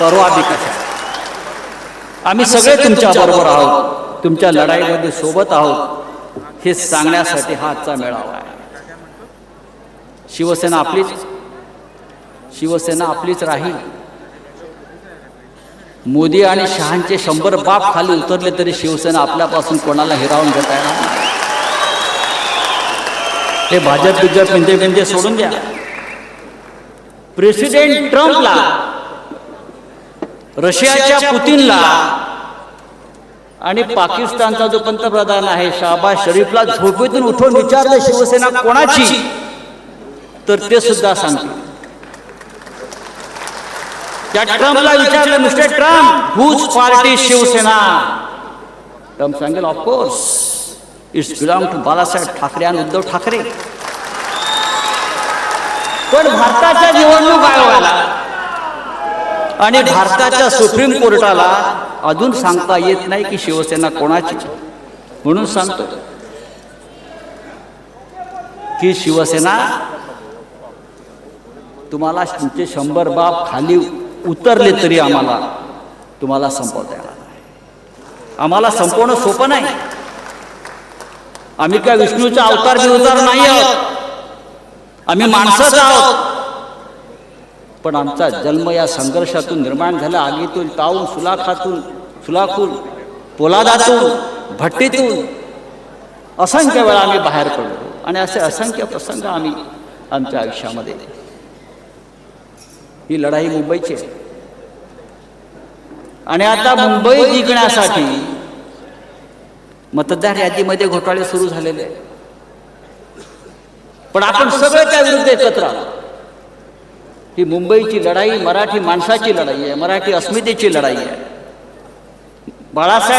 कशा आम्ही सगळे तुमच्या बरोबर आहोत. तुमच्या लढाईमध्ये सोबत आहोत. हे सांगण्यासाठी हा आजचा मेळावा आहे. शिवसेना आपलीच शिवसेना आपलीच राहील. मोदी आणि शहांचे शंभर बाप खाली उतरले तरी शिवसेना आपल्यापासून कोणाला हिरावून घेता येणार नाही. हे भाजप बिजप पिंदे पिंदे सोडून द्या. प्रेसिडेंट ट्रम्पला रशियाच्या पुतीनला आणि पाकिस्तानचा जो पंतप्रधान आहे शाहबाज शरीफला झोपेतून उठून विचारलं शिवसेना कोणाची? तर ते सुद्धा सांगतील. त्या ट्रम्पला विचारलं mister Trump whose party Shiv Sena? Trump सांगेल of course it's belong to Balasaheb Thackeray आणि उद्धव ठाकरे पण भारताच्या निवडणूक आणि भारताच्या सुप्रीम कोर्टाला अजून सांगता येत नाही की शिवसेना कोणाची. म्हणून सांगतो. की शिवसेना तुम्हाला तुमचे शंभर बाप खाली उतरले तरी आम्हाला तुम्हाला संपवता येणार आम्हाला संपवणं सोपं नाही. आम्ही काय विष्णूचा अवतार बिवतार नाही आहोत. आम्ही माणसंच आहोत. पण आमचा जन्म या संघर्षातून निर्माण झाला. आगीतून तावून सुलाखातून सुलाखून पोलादातून भट्टीतून असंख्य वेळा आम्ही बाहेर पडलो आणि असे असंख्य प्रसंग आम्ही आमच्या आयुष्यामध्ये ही लढाई मुंबईची आहे. आणि आता मुंबई जिंकण्यासाठी मतदार यादीमध्ये घोटाळे सुरू झालेले आहे. पण आपण सगळे त्या विरुद्ध एकत्र आलो. ही मुंबईची लढाई मराठी माणसाची लढाई आहे मराठी अस्मितेची लढाई आहे. बाळासाहेब